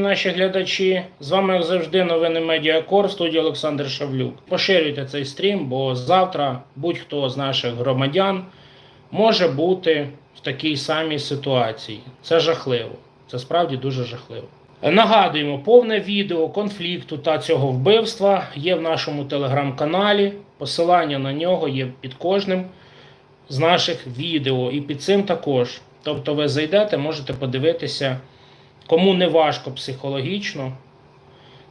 Наші глядачі, з вами як завжди новини Медіакор, студія Олександр Шавлюк. Поширюйте цей стрім, бо завтра будь-хто з наших громадян може бути в такій самій ситуації. Це жахливо. Це справді дуже жахливо. Нагадуємо, повне відео конфлікту та цього вбивства є в нашому телеграм-каналі. Посилання на нього є під кожним з наших відео і під цим також. Тобто ви зайдете, можете подивитися. Кому не важко психологічно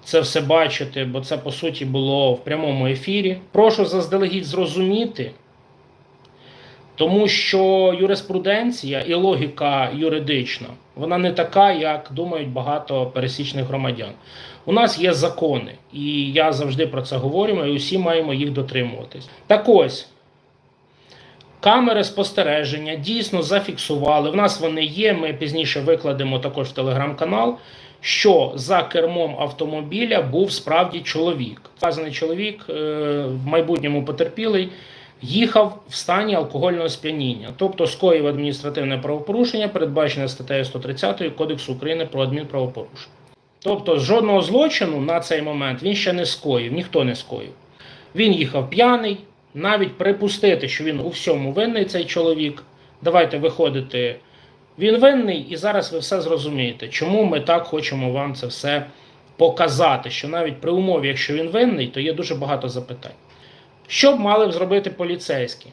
це все бачити, бо це по суті було в прямому ефірі. Прошу заздалегідь зрозуміти, тому що юриспруденція і логіка юридична, вона не така, як думають багато пересічних громадян. У нас є закони, і я завжди про це говорю, і усі маємо їх дотримуватись. Так ось. Камери спостереження дійсно зафіксували. В нас вони є. Ми пізніше викладемо також в телеграм-канал, що за кермом автомобіля був справді чоловік. Вказаний чоловік, е, в майбутньому потерпілий, їхав в стані алкогольного сп'яніння, тобто скоїв адміністративне правопорушення, передбачене статтею 130 Кодексу України про адмінправопорушення. Тобто, жодного злочину на цей момент він ще не скоїв, ніхто не скоїв. Він їхав п'яний навіть припустити, що він у всьому винний цей чоловік. Давайте виходити. Він винний, і зараз ви все зрозумієте, чому ми так хочемо вам це все показати. Що навіть при умові, якщо він винний, то є дуже багато запитань. Що б мали б зробити поліцейські?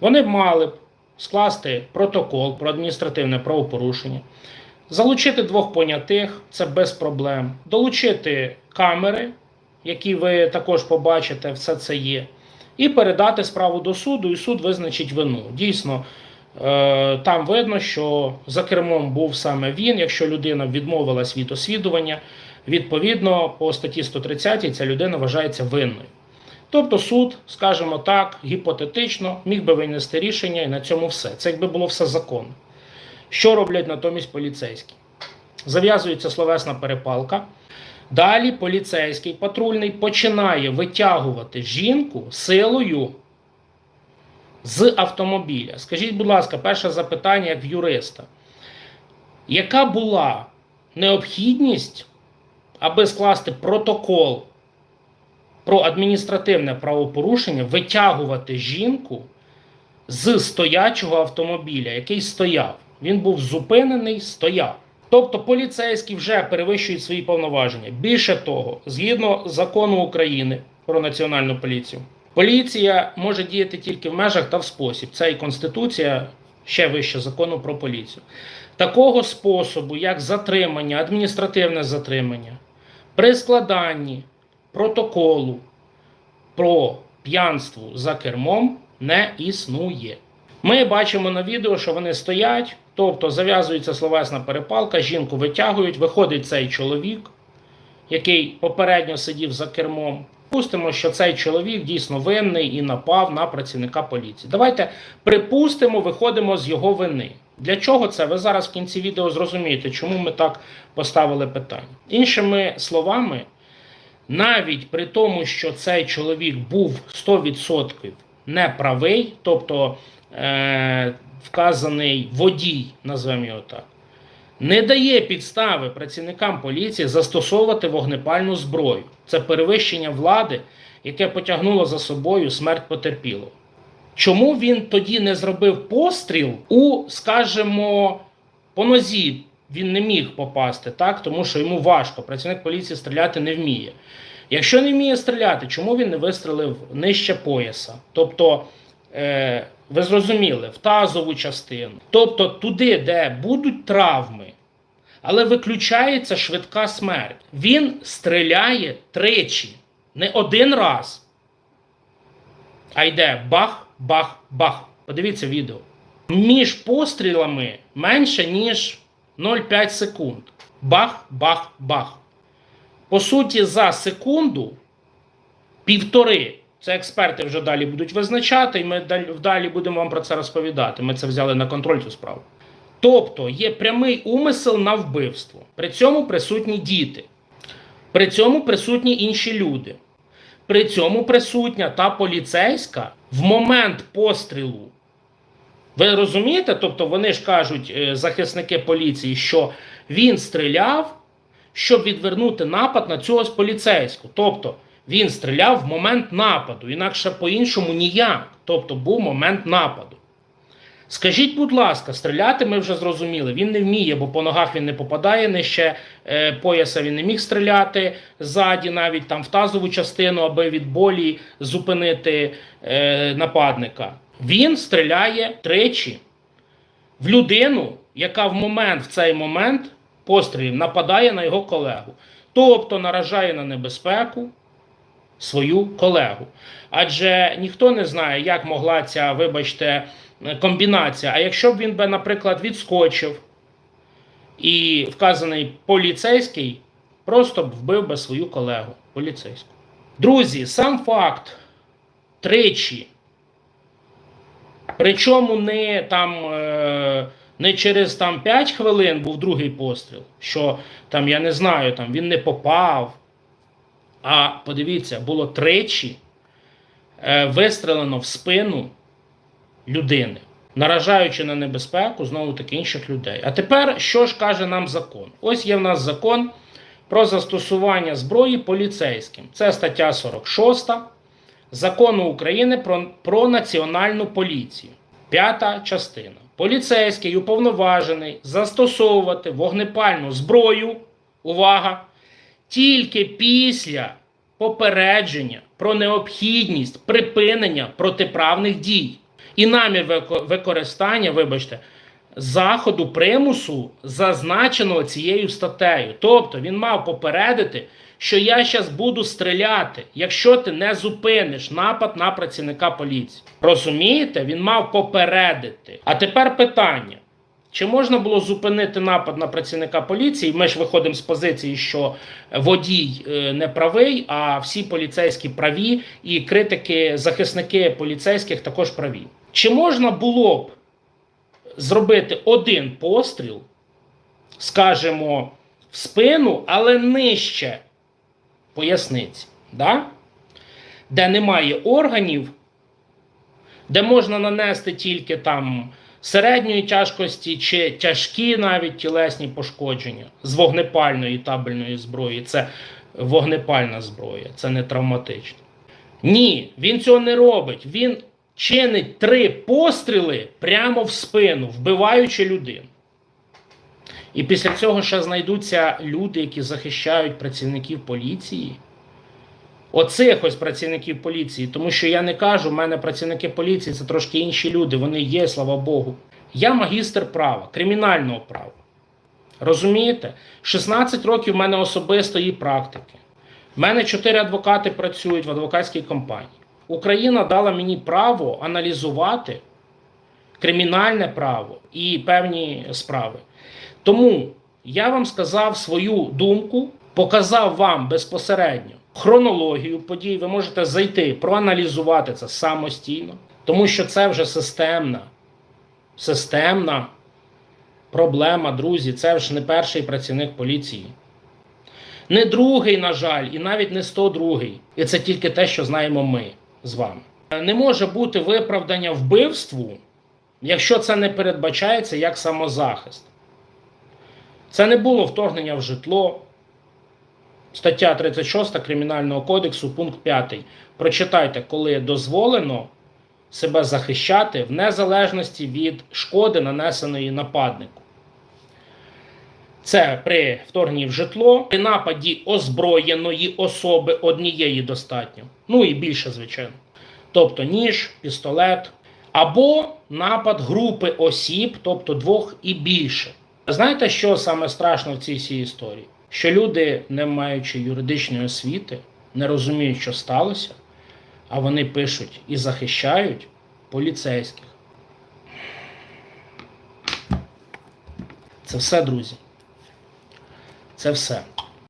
Вони б мали б скласти протокол про адміністративне правопорушення, залучити двох понятих, це без проблем, долучити камери які ви також побачите, все це є, і передати справу до суду, і суд визначить вину. Дійсно, е, там видно, що за кермом був саме він. Якщо людина відмовилась від освідування, відповідно по статті 130 ця людина вважається винною. Тобто суд, скажімо так, гіпотетично міг би винести рішення і на цьому все. Це якби було все законно. Що роблять натомість поліцейські? Зав'язується словесна перепалка. Далі поліцейський патрульний починає витягувати жінку силою з автомобіля. Скажіть, будь ласка, перше запитання як юриста. Яка була необхідність, аби скласти протокол про адміністративне правопорушення, витягувати жінку з стоячого автомобіля, який стояв? Він був зупинений, стояв. Тобто поліцейські вже перевищують свої повноваження. Більше того, згідно закону України про національну поліцію, поліція може діяти тільки в межах та в спосіб. Це і Конституція ще вище закону про поліцію. Такого способу, як затримання, адміністративне затримання, при складанні протоколу про п'янство за кермом не існує. Ми бачимо на відео, що вони стоять, тобто зав'язується словесна перепалка, жінку витягують, виходить цей чоловік, який попередньо сидів за кермом. Пустимо, що цей чоловік дійсно винний і напав на працівника поліції. Давайте припустимо, виходимо з його вини. Для чого це? Ви зараз в кінці відео зрозумієте, чому ми так поставили питання. Іншими словами, навіть при тому, що цей чоловік був 100% неправий, тобто е, вказаний водій, назвемо його так, не дає підстави працівникам поліції застосовувати вогнепальну зброю. Це перевищення влади, яке потягнуло за собою смерть потерпілого. Чому він тоді не зробив постріл у, скажімо, по нозі? Він не міг попасти, так? тому що йому важко. Працівник поліції стріляти не вміє. Якщо не вміє стріляти, чому він не вистрелив нижче пояса? Тобто, е, ви зрозуміли, в тазову частину. Тобто туди, де будуть травми, але виключається швидка смерть. Він стріляє тричі, не один раз. А йде бах, бах, бах. Подивіться відео. Між пострілами менше, ніж 0,5 секунд. Бах, бах, бах. По суті, за секунду півтори. Це експерти вже далі будуть визначати, і ми далі, будемо вам про це розповідати. Ми це взяли на контроль цю справу. Тобто є прямий умисел на вбивство. При цьому присутні діти, при цьому присутні інші люди. При цьому присутня та поліцейська в момент пострілу. Ви розумієте? Тобто вони ж кажуть, е, захисники поліції, що Він стріляв, щоб відвернути напад на цього з поліцейського. Тобто він стріляв в момент нападу, інакше по-іншому ніяк. Тобто був момент нападу. Скажіть, будь ласка, стріляти ми вже зрозуміли. Він не вміє, бо по ногах він не попадає нижче е, пояса він не міг стріляти ззаді, навіть там в тазову частину, аби від болі зупинити е, нападника. Він стріляє тричі в людину, яка в момент, в цей момент пострілів нападає на його колегу. Тобто наражає на небезпеку свою колегу. Адже ніхто не знає, як могла ця, вибачте, комбінація. А якщо б він би, наприклад, відскочив і вказаний поліцейський просто б вбив би свою колегу поліцейську. Друзі, сам факт тричі. Причому не там. Е- не через там 5 хвилин був другий постріл, що там, я не знаю, там він не попав. А подивіться, було тричі е, вистрелено в спину людини, наражаючи на небезпеку знову таки інших людей. А тепер що ж каже нам закон? Ось є в нас закон про застосування зброї поліцейським. Це стаття 46 закону України про, про національну поліцію. П'ята частина. Поліцейський уповноважений застосовувати вогнепальну зброю. Увага! Тільки після попередження про необхідність припинення протиправних дій і намір використання, вибачте, заходу примусу, зазначеного цією статтею. Тобто він мав попередити, що я зараз буду стріляти, якщо ти не зупиниш напад на працівника поліції. Розумієте? Він мав попередити. А тепер питання. Чи можна було зупинити напад на працівника поліції? Ми ж виходимо з позиції, що водій е, не правий, а всі поліцейські праві, і критики, захисники поліцейських також праві. Чи можна було б зробити один постріл, скажімо, в спину, але нижче поясниці, да? де немає органів, де можна нанести тільки там середньої тяжкості чи тяжкі навіть тілесні пошкодження з вогнепальної табельної зброї. Це вогнепальна зброя, це не травматично. Ні, він цього не робить. Він чинить три постріли прямо в спину, вбиваючи людину. І після цього ще знайдуться люди, які захищають працівників поліції. Оцих ось працівників поліції, тому що я не кажу, в мене працівники поліції це трошки інші люди, вони є, слава Богу. Я магістр права, кримінального права. Розумієте? 16 років в мене особистої практики. В мене 4 адвокати працюють в адвокатській компанії. Україна дала мені право аналізувати кримінальне право і певні справи. Тому я вам сказав свою думку, показав вам безпосередньо хронологію подій. Ви можете зайти, проаналізувати це самостійно, тому що це вже системна, системна проблема, друзі. Це вже не перший працівник поліції. Не другий, на жаль, і навіть не 102-й. І це тільки те, що знаємо ми з вами. Не може бути виправдання вбивству, якщо це не передбачається як самозахист. Це не було вторгнення в житло. Стаття 36 Кримінального кодексу, пункт 5. Прочитайте, коли дозволено себе захищати в незалежності від шкоди, нанесеної нападнику. Це при вторгненні в житло, при нападі озброєної особи однієї достатньо. Ну і більше, звичайно. Тобто ніж, пістолет, або напад групи осіб, тобто двох і більше. Знаєте, що саме страшно в цій всій історії? Що люди, не маючи юридичної освіти, не розуміють, що сталося, а вони пишуть і захищають поліцейських. Це все, друзі. Це все.